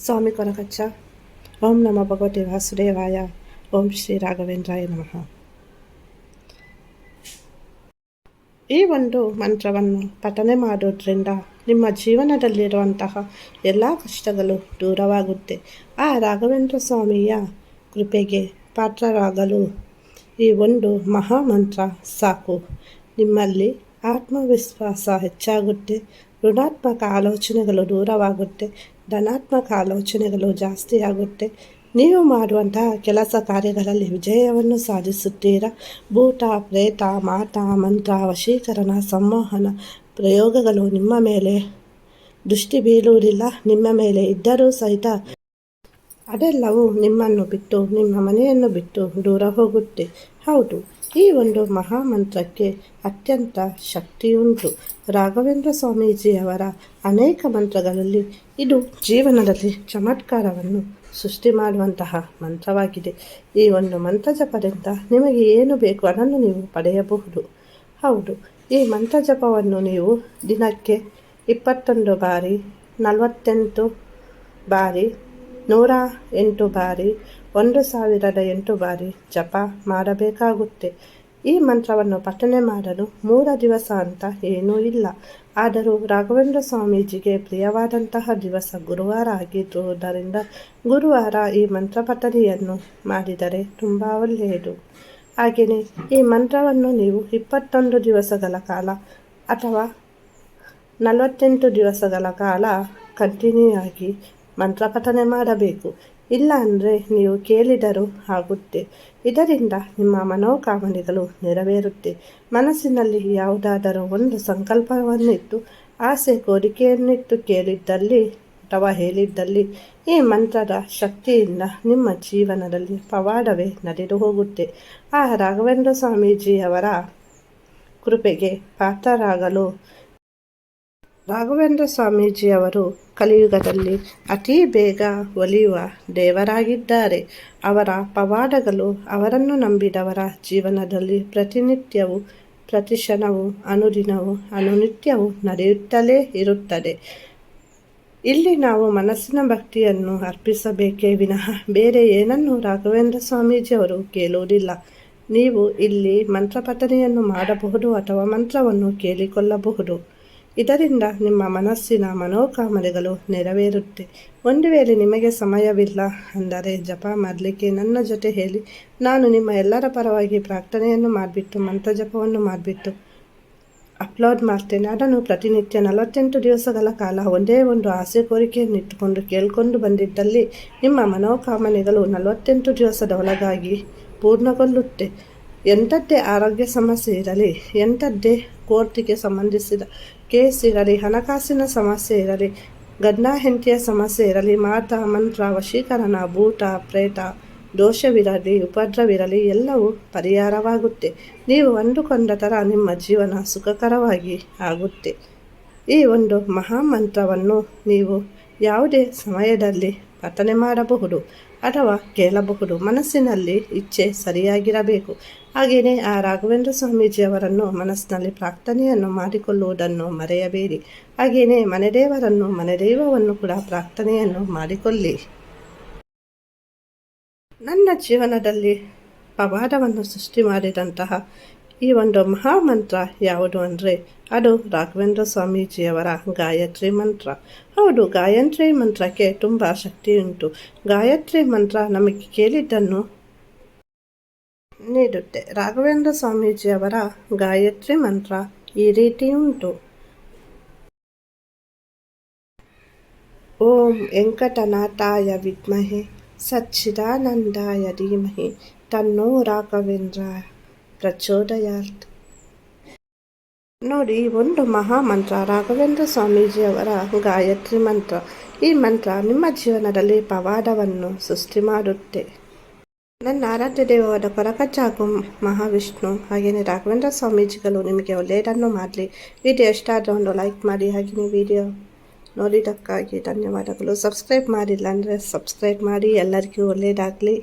ಸ್ವಾಮಿ ಕೊನಕಚ್ಚ ಓಂ ನಮ ಭಗವತಿ ವಾಸುದೇವಾಯ ಓಂ ಶ್ರೀ ರಾಘವೇಂದ್ರಾಯ ನಮಃ ಈ ಒಂದು ಮಂತ್ರವನ್ನು ಪಠನೆ ಮಾಡೋದ್ರಿಂದ ನಿಮ್ಮ ಜೀವನದಲ್ಲಿರುವಂತಹ ಎಲ್ಲ ಕಷ್ಟಗಳು ದೂರವಾಗುತ್ತೆ. ಆ ರಾಘವೇಂದ್ರ ಸ್ವಾಮಿಯ ಕೃಪೆಗೆ ಪಾತ್ರರಾಗಲು ಈ ಒಂದು ಮಹಾಮಂತ್ರ ಸಾಕು. ನಿಮ್ಮಲ್ಲಿ ಆತ್ಮವಿಶ್ವಾಸ ಹೆಚ್ಚಾಗುತ್ತೆ, ಋಣಾತ್ಮಕ ಆಲೋಚನೆಗಳು ದೂರವಾಗುತ್ತೆ, ಧನಾತ್ಮಕ ಆಲೋಚನೆಗಳು ಜಾಸ್ತಿ ಆಗುತ್ತೆ ನೀವು ಮಾಡುವಂತಹ ಕೆಲಸ ಕಾರ್ಯಗಳಲ್ಲಿ ವಿಜಯವನ್ನು ಸಾಧಿಸುತ್ತೀರಾ? ಭೂತ, ಪ್ರೇತ, ಮಾತ, ಮಂತ್ರ, ವಶೀಕರಣ, ಸಂವಹನ ಪ್ರಯೋಗಗಳು ನಿಮ್ಮ ಮೇಲೆ ದೃಷ್ಟಿ ಬೀಳುವುದಿಲ್ಲ, ನಿಮ್ಮ ಮೇಲೆ ಇದ್ದರೂ ಸಹಿತ ಅದೆಲ್ಲವೂ ನಿಮ್ಮನ್ನು ಬಿಟ್ಟು, ನಿಮ್ಮ ಮನೆಯನ್ನು ಬಿಟ್ಟು ದೂರ ಹೋಗುತ್ತೆ. ಹೌದು. ಈ ಒಂದು ಮಹಾಮಂತ್ರಕ್ಕೆ ಅತ್ಯಂತ ಶಕ್ತಿಯುಂಟು. ರಾಘವೇಂದ್ರ ಸ್ವಾಮೀಜಿಯವರ ಅನೇಕ ಮಂತ್ರಗಳಲ್ಲಿ ಇದು ಜೀವನದಲ್ಲಿ ಚಮತ್ಕಾರವನ್ನು ಸೃಷ್ಟಿ ಮಾಡುವಂತಹ ಮಂತ್ರವಾಗಿದೆ. ಈ ಒಂದು ಮಂತ್ರ ಜಪದಿಂದ ನಿಮಗೆ ಏನು ಬೇಕು ಅದನ್ನು ನೀವು ಪಡೆಯಬಹುದು. ಹೌದು, ಈ ಮಂತ್ರ ಜಪವನ್ನು ನೀವು ದಿನಕ್ಕೆ ಇಪ್ಪತ್ತೊಂದು ಬಾರಿ, ನಲವತ್ತೆಂಟು ಬಾರಿ, ನೂರ ಎಂಟು ಬಾರಿ ಒಂದು ಸಾವಿರದ ಎಂಟು ಬಾರಿ ಜಪ ಮಾಡಬೇಕಾಗುತ್ತೆ. ಈ ಮಂತ್ರವನ್ನು ಪಠನೆ ಮಾಡಲು ಮೂರ ದಿವಸ ಅಂತ ಏನೂ ಇಲ್ಲ. ಆದರೂ ರಾಘವೇಂದ್ರ ಸ್ವಾಮೀಜಿಗೆ ಪ್ರಿಯವಾದಂತಹ ದಿವಸ ಗುರುವಾರ ಆಗಿರುವುದರಿಂದ ಗುರುವಾರ ಈ ಮಂತ್ರ ಪಠನೆಯನ್ನು ಮಾಡಿದರೆ ತುಂಬ ಒಳ್ಳೆಯದು. ಹಾಗೆಯೇ ಈ ಮಂತ್ರವನ್ನು ನೀವು ಇಪ್ಪತ್ತೊಂದು ದಿವಸಗಳ ಕಾಲ ಅಥವಾ ನಲವತ್ತೆಂಟು ದಿವಸಗಳ ಕಾಲ ಕಂಟಿನ್ಯೂ ಆಗಿ ಮಂತ್ರ ಪಠನೆ ಮಾಡಬೇಕು. ಇಲ್ಲ ಅಂದರೆ ನೀವು ಕೇಳಿದರೂ ಆಗುತ್ತೆ. ಇದರಿಂದ ನಿಮ್ಮ ಮನೋಕಾಮನೆಗಳು ನೆರವೇರುತ್ತೆ. ಮನಸ್ಸಿನಲ್ಲಿ ಯಾವುದಾದರೂ ಒಂದು ಸಂಕಲ್ಪವನ್ನಿಟ್ಟು, ಆಸೆ ಕೋರಿಕೆಯನ್ನಿಟ್ಟು ಕೇಳಿದ್ದಲ್ಲಿ ಅಥವಾ ಹೇಳಿದ್ದಲ್ಲಿ ಈ ಮಂತ್ರದ ಶಕ್ತಿಯಿಂದ ನಿಮ್ಮ ಜೀವನದಲ್ಲಿ ಪವಾಡವೇ ನಡೆದು ಹೋಗುತ್ತೆ. ಆ ರಾಘವೇಂದ್ರ ಸ್ವಾಮೀಜಿಯವರ ಕೃಪೆಗೆ ಪಾತ್ರರಾಗಲು ರಾಘವೇಂದ್ರ ಸ್ವಾಮೀಜಿಯವರು ಕಲಿಯುಗದಲ್ಲಿ ಅತಿ ಬೇಗ ಒಲಿಯುವ ದೇವರಾಗಿದ್ದಾರೆ. ಅವರ ಪವಾಡಗಳು ಅವರನ್ನು ನಂಬಿದವರ ಜೀವನದಲ್ಲಿ ಪ್ರತಿನಿತ್ಯವೂ ಪ್ರತಿಕ್ಷಣವೂ ಅನುದಿನವೂ ಅನುನಿತ್ಯವೂ ನಡೆಯುತ್ತಲೇ ಇರುತ್ತದೆ. ಇಲ್ಲಿ ನಾವು ಮನಸ್ಸಿನ ಭಕ್ತಿಯನ್ನು ಅರ್ಪಿಸಬೇಕೇ ವಿನಃ ಬೇರೆ ಏನನ್ನು ರಾಘವೇಂದ್ರ ಸ್ವಾಮೀಜಿಯವರು ಕೇಳುವುದಿಲ್ಲ. ನೀವು ಇಲ್ಲಿ ಮಂತ್ರಪಠನೆಯನ್ನು ಮಾಡಬಹುದು ಅಥವಾ ಮಂತ್ರವನ್ನು ಕೇಳಿಕೊಳ್ಳಬಹುದು. ಇದರಿಂದ ನಿಮ್ಮ ಮನಸ್ಸಿನ ಮನೋಕಾಮನೆಗಳು ನೆರವೇರುತ್ತೆ. ಒಂದು ವೇಳೆ ನಿಮಗೆ ಸಮಯವಿಲ್ಲ ಅಂದರೆ ಜಪ ಮಾಡಲಿಕ್ಕೆ ನನ್ನ ಜೊತೆ ಹೇಳಿ. ನಾನು ನಿಮ್ಮ ಎಲ್ಲರ ಪರವಾಗಿ ಪ್ರಾರ್ಥನೆಯನ್ನು ಮಾಡಿಬಿಟ್ಟು, ಮಂತ್ರ ಜಪವನ್ನು ಮಾಡಿಬಿಟ್ಟು ಅಪ್ಲೋಡ್ ಮಾಡ್ತೇನೆ. ಅದನ್ನು ಪ್ರತಿನಿತ್ಯ ನಲವತ್ತೆಂಟು ದಿವಸಗಳ ಕಾಲ ಒಂದೇ ಒಂದು ಆಸೆ ಕೋರಿಕೆಯನ್ನು ಇಟ್ಟುಕೊಂಡು ಕೇಳಿಕೊಂಡು ಬಂದಿದ್ದಲ್ಲಿ ನಿಮ್ಮ ಮನೋಕಾಮನೆಗಳು ನಲವತ್ತೆಂಟು ದಿವಸದ ಒಳಗಾಗಿ ಪೂರ್ಣಗೊಳ್ಳುತ್ತೆ. ಎಂಥದ್ದೇ ಆರೋಗ್ಯ ಸಮಸ್ಯೆ ಇರಲಿ, ಎಂಥದ್ದೇ ಕೋರ್ಟಿಗೆ ಸಂಬಂಧಿಸಿದ ಕೇಸ್ ಇರಲಿ, ಹಣಕಾಸಿನ ಸಮಸ್ಯೆ ಇರಲಿ, ಗಂಡ ಹೆಂಡತಿಯ ಸಮಸ್ಯೆ ಇರಲಿ, ಮಾತ, ಮಂತ್ರ, ವಶೀಕರಣ ಭೂತ ಪ್ರೇತ, ದೋಷವಿರಲಿ, ಉಪದ್ರವಿರಲಿ, ಎಲ್ಲವೂ ಪರಿಹಾರವಾಗುತ್ತೆ. ನೀವು ಅಂದುಕೊಂಡ ಥರ ನಿಮ್ಮ ಜೀವನ ಸುಖಕರವಾಗಿ ಆಗುತ್ತೆ. ಈ ಒಂದು ಮಹಾಮಂತ್ರವನ್ನು ನೀವು ಯಾವುದೇ ಸಮಯದಲ್ಲಿ ಪಠನೆ ಮಾಡಬಹುದು. ಅಥವಾ ಕೇಳಬಹುದು. ಮನಸ್ಸಿನಲ್ಲಿ ಇಚ್ಛೆ ಸರಿಯಾಗಿರಬೇಕು. ಹಾಗೆಯೇ ಆ ರಾಘವೇಂದ್ರ ಸ್ವಾಮೀಜಿಯವರನ್ನು ಮನಸ್ಸಿನಲ್ಲಿ ಪ್ರಾರ್ಥನೆಯನ್ನು ಮಾಡಿಕೊಳ್ಳುವುದನ್ನು ಮರೆಯಬೇಡಿ. ಹಾಗೆಯೇ ಮನೆದೇವರನ್ನು ಮನೆದೈವವನ್ನು ಕೂಡ ಪ್ರಾರ್ಥನೆಯನ್ನು ಮಾಡಿಕೊಳ್ಳಿ. ನನ್ನ ಜೀವನದಲ್ಲಿ ಪವಾಡವನ್ನು ಸೃಷ್ಟಿ ಮಾಡಿದಂತಹ ಈ ಒಂದು ಮಹಾಮಂತ್ರ ಯಾವುದು ಅಂದರೆ ಅದು ರಾಘವೇಂದ್ರ ಸ್ವಾಮೀಜಿಯವರ ಗಾಯತ್ರಿ ಮಂತ್ರ. ಹೌದು, ಗಾಯತ್ರಿ ಮಂತ್ರಕ್ಕೆ ತುಂಬ ಶಕ್ತಿಯುಂಟು ಗಾಯತ್ರಿ ಮಂತ್ರ ನಮಗೆ ಕೇಳಿದ್ದನ್ನು ನೀಡುತ್ತೆ. ರಾಘವೇಂದ್ರ ಸ್ವಾಮೀಜಿಯವರ ಗಾಯತ್ರಿ ಮಂತ್ರ ಈ ರೀತಿ ಉಂಟು. ಓಂ ವೆಂಕಟನಾಥಾಯ ವಿದ್ಮಹೆ, ಸಚ್ಚಿದಾನಂದಾಯ ಧೀಮಹಿ, ತನ್ನೋ ರಾಘವೇಂದ್ರ. ಪ್ರಚೋದಯಾರ್ಥ ನೋಡಿ, ಒಂದು ಮಹಾಮಂತ್ರ ರಾಘವೇಂದ್ರ ಸ್ವಾಮೀಜಿಯವರ ಗಾಯತ್ರಿ ಮಂತ್ರ. ಈ ಮಂತ್ರ ನಿಮ್ಮ ಜೀವನದಲ್ಲಿ ಪವಾಡವನ್ನು ಸೃಷ್ಟಿ ಮಾಡುತ್ತೆ. ನನ್ನ ಆರಾಧ್ಯ ದೇವವಾದ ಕೊರಕಚಾಗು ಮಹಾವಿಷ್ಣು ಹಾಗೆಯೇ ರಾಘವೇಂದ್ರ ಸ್ವಾಮೀಜಿಗಳು ನಿಮಗೆ ಒಳ್ಳೆಯದನ್ನು ಮಾಡಲಿ. ವಿಡಿಯೋ ಇಷ್ಟ ಆದರೆ ಒಂದು ಲೈಕ್ ಮಾಡಿ ಹಾಗೆಯೇ ವಿಡಿಯೋ ನೋಡಿದ್ದಕ್ಕಾಗಿ ಧನ್ಯವಾದಗಳು. ಸಬ್ಸ್ಕ್ರೈಬ್ ಮಾಡಿಲ್ಲ ಅಂದರೆ ಸಬ್ಸ್ಕ್ರೈಬ್ ಮಾಡಿ, ಎಲ್ಲರಿಗೂ ಒಳ್ಳೆಯದಾಗಲಿ.